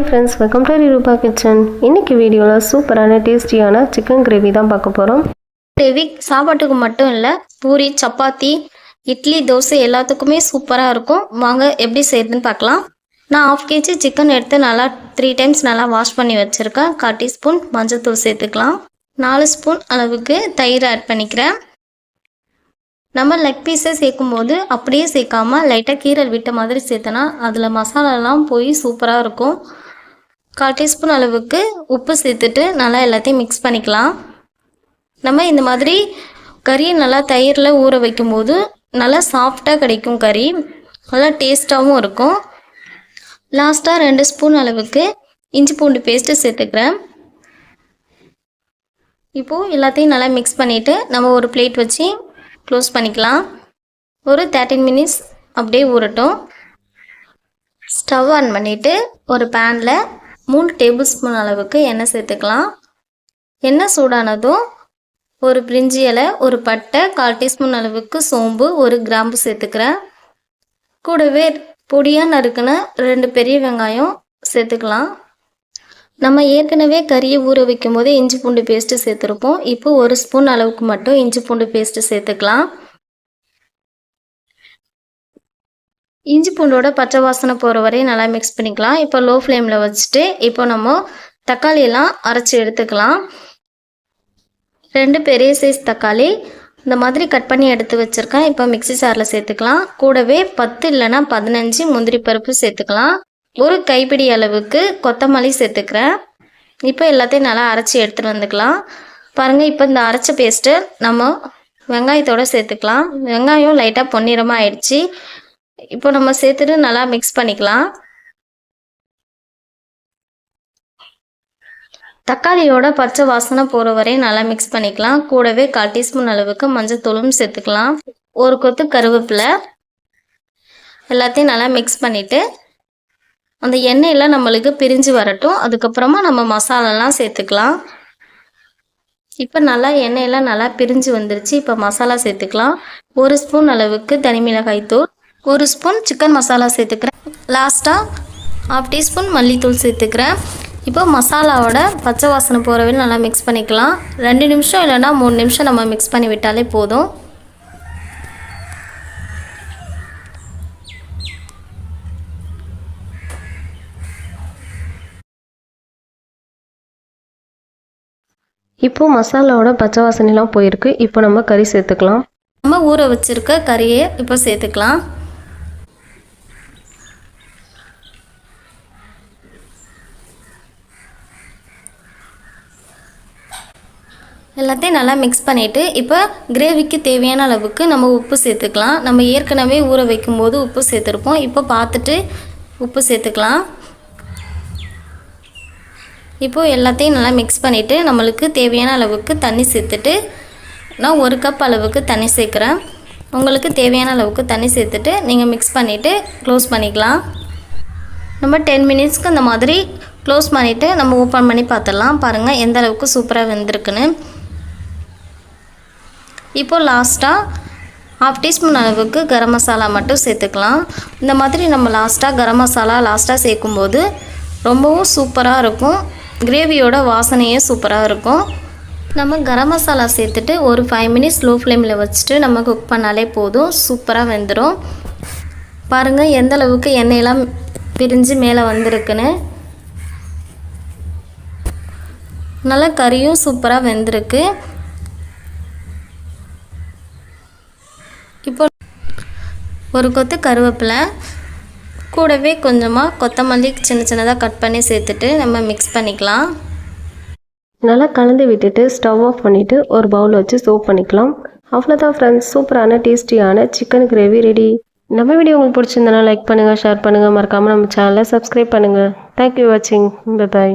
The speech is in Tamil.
Hi friends welcome to Rupa kitchen இன்னைக்கு வீடியோவில் சூப்பரான டேஸ்டியான சிக்கன் கிரேவி தான் பார்க்க போகிறோம் கிரேவி சாப்பாட்டுக்கு மட்டும் இல்லை பூரி சப்பாத்தி இட்லி தோசை எல்லாத்துக்குமே சூப்பராக இருக்கும். வாங்க எப்படி செய்யுதுன்னு பார்க்கலாம். நான் ஆஃப் கேஜி சிக்கன் எடுத்து நல்லா த்ரீ டைம்ஸ் நல்லா வாஷ் பண்ணி வச்சுருக்கேன். கால் டீஸ்பூன் மஞ்சத்தூள் சேர்த்துக்கலாம். நாலு ஸ்பூன் அளவுக்கு தயிர் ஆட் பண்ணிக்கிறேன். நம்ம லெக் பீஸை சேர்க்கும்போது அப்படியே சேர்க்காம லைட்டாக கீரல் விட்ட மாதிரி சேர்த்தனா அதில் மசாலாலாம் போய் சூப்பராக இருக்கும். கால் டீஸ்பூன் அளவுக்கு உப்பு சேர்த்துட்டு நல்லா எல்லாத்தையும் மிக்ஸ் பண்ணிக்கலாம். நம்ம இந்த மாதிரி கறியை நல்லா தயிரில் ஊற வைக்கும்போது நல்லா சாஃப்டாக கிடைக்கும் கறி. நல்லா டேஸ்ட்டாகவும் இருக்கும். லாஸ்ட்டாக ரெண்டு ஸ்பூன் அளவுக்கு இஞ்சி பூண்டு பேஸ்ட்டு சேர்த்துக்கிறேன். இப்போது எல்லாத்தையும் நல்லா மிக்ஸ் பண்ணிவிட்டு நம்ம ஒரு பிளேட் வச்சு க்ளோஸ் பண்ணிக்கலாம். ஒரு தேர்ட்டின் மினிட்ஸ் அப்படியே ஊறட்டும். ஸ்டவ் ஆன் பண்ணிவிட்டு ஒரு பேனில் மூணு டேபிள் ஸ்பூன் அளவுக்கு எண்ணெய் சேர்த்துக்கலாம். எண்ணெய் சூடானதும் ஒரு பிரிஞ்சி இலை ஒரு பட்டை கால் டீஸ்பூன் அளவுக்கு சோம்பு ஒரு கிராம்பு சேர்த்துக்கிறேன். கூடவே பொடியாக நறுக்குன ரெண்டு பெரிய வெங்காயம் சேர்த்துக்கலாம். நம்ம ஏற்கனவே கறியை ஊற வைக்கும் போதே இஞ்சி பூண்டு பேஸ்ட்டு சேர்த்துருப்போம். இப்போ ஒரு ஸ்பூன் அளவுக்கு மட்டும் இஞ்சி பூண்டு பேஸ்ட்டு சேர்த்துக்கலாம். இஞ்சி பூண்டோட பச்சை வாசனை போகிற வரையும் நல்லா மிக்ஸ் பண்ணிக்கலாம். இப்போ லோ ஃப்ளேமில் வச்சுட்டு இப்போ நம்ம தக்காளியெல்லாம் அரைச்சி எடுத்துக்கலாம். ரெண்டு பெரிய சைஸ் தக்காளி இந்த மாதிரி கட் பண்ணி எடுத்து வச்சுருக்கேன். இப்போ மிக்ஸி சாரில் சேர்த்துக்கலாம். கூடவே பத்து இல்லைன்னா பதினஞ்சு முந்திரி பருப்பு சேர்த்துக்கலாம். ஒரு கைப்பிடி அளவுக்கு கொத்தமல்லி சேர்த்துக்கிறேன். இப்போ எல்லாத்தையும் நல்லா அரைச்சி எடுத்துகிட்டு வந்துக்கலாம். பாருங்கள் இப்போ இந்த அரைச்ச பேஸ்ட்டு நம்ம வெங்காயத்தோடு சேர்த்துக்கலாம். வெங்காயம் லைட்டாக பொன்னிறமாக ஆயிடுச்சு. இப்போ நம்ம சேர்த்துட்டு நல்லா மிக்ஸ் பண்ணிக்கலாம். தக்காளியோட பச்சை வாசனை போகிற வரையும் நல்லா மிக்ஸ் பண்ணிக்கலாம். கூடவே கால் டீஸ்பூன் அளவுக்கு மஞ்சள் தூளும் சேர்த்துக்கலாம். ஒரு கொத்து கருவேப்பிலை. எல்லாத்தையும் நல்லா மிக்ஸ் பண்ணிவிட்டு அந்த எண்ணெயெல்லாம் நம்மளுக்கு பிரிஞ்சு வரட்டும். அதுக்கப்புறமா நம்ம மசாலாலாம் சேர்த்துக்கலாம். இப்போ நல்லா எண்ணெயெல்லாம் நல்லா பிரிஞ்சு வந்துருச்சு. இப்போ மசாலா சேர்த்துக்கலாம். ஒரு ஸ்பூன் அளவுக்கு தனி மிளகாய் தூள் ஒரு ஸ்பூன் சிக்கன் மசாலா சேர்த்துக்கிறேன். லாஸ்ட்டாக ஹாஃப் டீஸ்பூன் மல்லித்தூள் சேர்த்துக்கிறேன். இப்போ மசாலாவோட பச்சை வாசனை போகிறவே நல்லா மிக்ஸ் பண்ணிக்கலாம். ரெண்டு நிமிஷம் இல்லைன்னா மூணு நிமிஷம் நம்ம மிக்ஸ் பண்ணி விட்டாலே போதும். இப்போ மசாலாவோட பச்சை வாசனைலாம் போயிருக்கு. இப்போ நம்ம கறி சேர்த்துக்கலாம். நம்ம ஊற வச்சுருக்க கறியை இப்போ சேர்த்துக்கலாம். எல்லாத்தையும் நல்லா மிக்ஸ் பண்ணிவிட்டு இப்போ கிரேவிக்கு தேவையான அளவுக்கு நம்ம உப்பு சேர்த்துக்கலாம். நம்ம ஏற்கனவே ஊற வைக்கும்போது உப்பு சேர்த்துருப்போம். இப்போ பார்த்துட்டு உப்பு சேர்த்துக்கலாம். இப்போது எல்லாத்தையும் நல்லா மிக்ஸ் பண்ணிவிட்டு நம்மளுக்கு தேவையான அளவுக்கு தண்ணி சேர்த்துட்டு நான் ஒரு கப் அளவுக்கு தண்ணி சேர்க்குறேன். உங்களுக்கு தேவையான அளவுக்கு தண்ணி சேர்த்துட்டு நீங்கள் மிக்ஸ் பண்ணிவிட்டு க்ளோஸ் பண்ணிக்கலாம். நம்ம டென் மினிட்ஸ்க்கு அந்த மாதிரி க்ளோஸ் பண்ணிவிட்டு நம்ம ஓப்பன் பண்ணி பார்த்துடலாம். பாருங்கள் எந்த அளவுக்கு சூப்பராக வெந்திருக்குன்னு. இப்போது லாஸ்ட்டாக ஹாஃப் டீஸ்பூன் அளவுக்கு கரம் மசாலா மட்டும் சேர்த்துக்கலாம். இந்த மாதிரி நம்ம லாஸ்ட்டாக கரம் மசாலா லாஸ்ட்டாக சேர்க்கும்போது ரொம்பவும் சூப்பராக இருக்கும். கிரேவியோட வாசனையே சூப்பராக இருக்கும். நம்ம கரம் மசாலா சேர்த்துட்டு ஒரு ஃபைவ் மினிட்ஸ் லோ ஃப்ளேமில் வச்சுட்டு நம்ம குக் பண்ணாலே போதும். சூப்பராக வெந்துடும் பாருங்கள் எந்த அளவுக்கு எண்ணெயெல்லாம் பிரிஞ்சு மேலே வந்திருக்குன்னு. நல்லா கறியும் சூப்பராக வெந்திருக்கு. இப்போ ஒரு கொத்து கருவேப்பிலை கூடவே கொஞ்சமாக கொத்தமல்லி சின்ன சின்னதாக கட் பண்ணி சேர்த்துட்டு நம்ம மிக்ஸ் பண்ணிக்கலாம். நல்லா கலந்து விட்டுட்டு ஸ்டவ் ஆஃப் பண்ணிவிட்டு ஒரு பவுல் வச்சு சோப் பண்ணிக்கலாம். அவ்வளோதான் ஃப்ரெண்ட்ஸ் சூப்பரான டேஸ்டியான சிக்கன் கிரேவி ரெடி நம்ம வீடியோ உங்களுக்கு பிடிச்சிருந்தனா லைக் பண்ணுங்கள் ஷேர் பண்ணுங்கள் மறக்காமல் நம்ம சேனலை சப்ஸ்கிரைப் பண்ணுங்கள் தேங்க்யூ வாட்சிங் பை பாய்